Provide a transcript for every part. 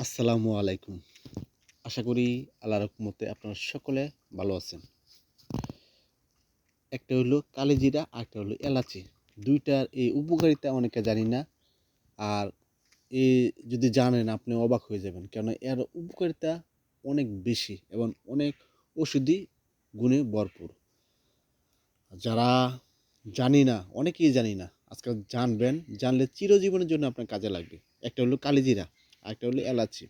আসসালামু আলাইকুম। আশা করি আল্লাহ রকমতে আপনারা সকলে ভালো আছেন। একটা হলো কালিজিরা আর একটা হলো এলাচি। দুইটার এই উপকারিতা অনেকে জানি না। আর এ যদি জানেন, আপনি অবাক হয়ে যাবেন। কেন এর উপকারিতা অনেক বেশি এবং অনেক ওষুধি গুণে ভরপুর। যারা জানি না, অনেকেই জানি না। আজকাল জানবেন, জানলে চিরজীবনের জন্য আপনার কাজে লাগবে। একটা হলো কালিজিরা আর একটা হলো এলাচি।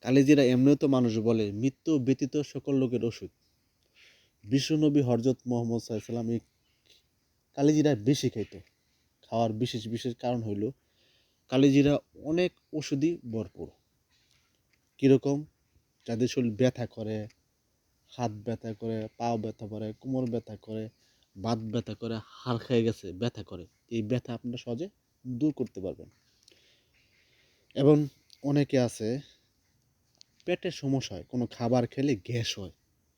কালিজিরা এমনিও তো মানুষ বলে, মৃত্যু ব্যতীত সকল লোকের ওষুধ। বিশ্বনবী হরজত মোহাম্মদ সাল্লাম এই কালিজিরা বেশি খাইতো। খাওয়ার বিশেষ বিশেষ কারণ হইল কালিজিরা অনেক ওষুধই ভরপুর। কীরকম? যাদের শরীর ব্যথা করে, হাত ব্যথা করে, পাও ব্যথা করে, কোমর ব্যথা করে, বাত ব্যথা করে, হাড় খেয়ে গেছে, ব্যথা করে। এই ব্যথা আপনারা সহজে দূর করতে পারবেন। এবং অনেকে আছে, পেটের সমস্যা হয়, কোনো খাবার খেলে গ্যাস হয়,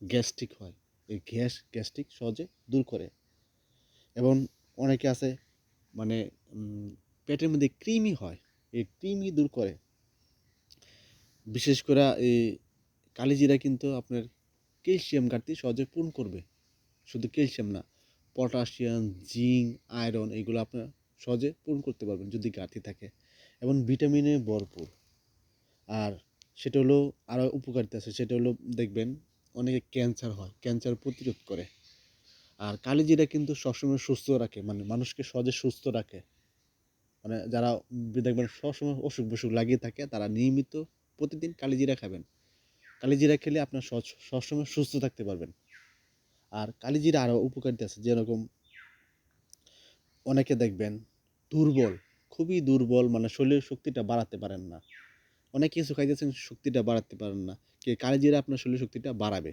গ্যাস্ট্রিক হয়। এই গ্যাস, গ্যাস্ট্রিক সহজে দূর করে। এবং অনেকে আছে মানে পেটের মধ্যে কৃমি হয়, এই কৃমি দূর করে। বিশেষ করে এই কালিজিরা কিন্তু আপনার ক্যালসিয়াম ঘাটতি সহজে পূরণ করবে। শুধু ক্যালসিয়াম না, পটাশিয়াম, জিঙ্ক, আয়রন, এগুলো আপনার সহজে পূরণ করতে পারবেন যদি ঘাটতি থাকে। এবং ভিটামিনে ভরপুর। আর সেটা হলো আরও উপকারিতা আছে, সেটা হলো দেখবেন অনেকে ক্যান্সার হয়, ক্যান্সার প্রতিরোধ করে। আর কালিজিরা কিন্তু সবসময় সুস্থ রাখে মানে মানুষকে সহজে সুস্থ রাখে। মানে যারা দেখবেন সবসময় অসুখ বিসুখ লাগিয়ে থাকে, তারা নিয়মিত প্রতিদিন কালিজিরা খাবেন। কালিজিরা খেলে আপনার সব- সবসময় সুস্থ থাকতে পারবেন। আর কালিজিরা আরও উপকারিতা আছে, যেরকম অনেকে দেখবেন দুর্বল খুবই দুর্বল মানে শরীরের শক্তিটা বাড়াতে পারেন না। অনেক কিছু খাইতেছেন, শক্তিটা বাড়াতে পারেন না। কি কালিজিরা আপনার শরীর শক্তিটা বাড়াবে।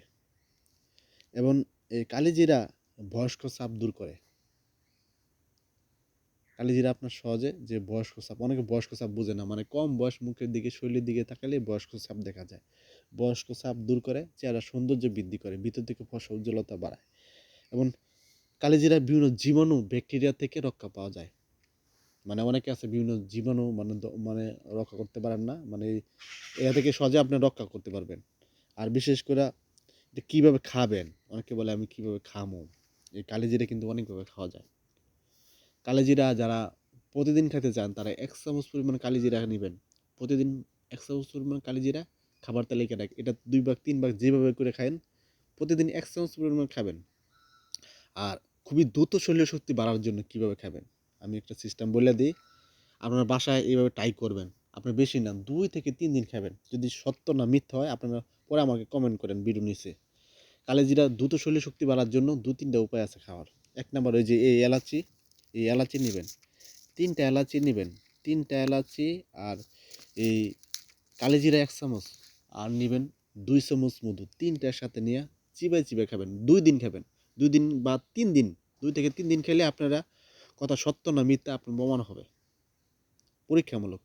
এবং এই কালিজিরা বয়স্ক চাপ দূর করে। কালিজিরা আপনার সহজে যে বয়স্ক চাপ, অনেকে বয়স্ক চাপ বুঝে না মানে কম বয়স মুখের দিকে, শরীরের দিকে তাকালে বয়স্ক চাপ দেখা যায়। বয়স্ক চাপ দূর করে, চেহারা সৌন্দর্য বৃদ্ধি করে, ভিতর থেকে ফসা উজ্জ্বলতা বাড়ায়। এবং কালিজিরা বিভিন্ন জীবাণু, ব্যাকটেরিয়া থেকে রক্ষা পাওয়া যায়। মানে অনেকে আছে বিভিন্ন জীবাণু মানে মানে রক্ষা করতে পারেন না মানে এ থেকে সহজে আপনি রক্ষা করতে পারবেন। আর বিশেষ করে এটা কীভাবে খাবেন? অনেকে বলে, আমি কীভাবে খামো? এই কালিজিরা কিন্তু অনেকভাবে খাওয়া যায়। কালিজিরা যারা প্রতিদিন খেতে চান, তারা এক চামচ পরিমাণ কালিজিরা নেবেন। প্রতিদিন এক চামচ পরিমাণ কালিজিরা খাবার তালিকা রাখ এটা দুই ভাগ, তিন ভাগ যেভাবে করে খায়েন, প্রতিদিন এক চামচ পরিমাণ খাবেন। আর খুবই দ্রুত শরীর শক্তি বাড়ার জন্য কীভাবে খাবেন? আমি একটা সিস্টেম বলে দিই, আপনার বাসায় এইভাবে ট্রাই করবেন। আপনি বেশি না, দুই থেকে তিন দিন খাবেন। যদি সত্য না মিথ্যা হয়, আপনারা পরে আমাকে কমেন্ট করেন ভিডিও নিচে। কালেজিরা দ্রুত শরীর শক্তি বাড়ার জন্য দু, তিনটা উপায় আছে খাওয়ার। এক নম্বর ওই যে এই এলাচি এই এলাচি নেবেন। তিনটা এলাচি নেবেন। তিনটা এলাচি আর এই কালেজিরা এক চামচ আর নেবেন দুই চামচ মধু। তিনটার সাথে নিয়ে চিবাই চিবাই খাবেন। দুই দিন খাবেন। দুই দিন বা তিন দিন, দুই থেকে তিন দিন খেলে আপনারা কথা সত্য না মিথ্যা আপনার প্রমাণ হবে। পরীক্ষামূলক।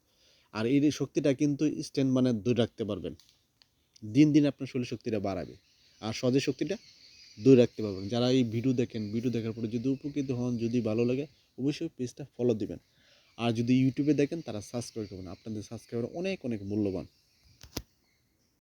আর এই শক্তিটা কিন্তু স্ট্যান্ড মানে দূর রাখতে পারবেন। দিন দিন আপনার শরীর শক্তিটা বাড়াবে। আর সহজে শক্তিটা দূর রাখতে পারবেন। যারা এই ভিডিও দেখেন, ভিডিও দেখার পরে যদি উপকৃত হন, যদি ভালো লাগে, অবশ্যই পেজটা ফলো দিবেন। আর যদি ইউটিউবে দেখেন, তারা সাবস্ক্রাইব করবেন। আপনাদের সাবস্ক্রাইবার অনেক অনেক মূল্যবান।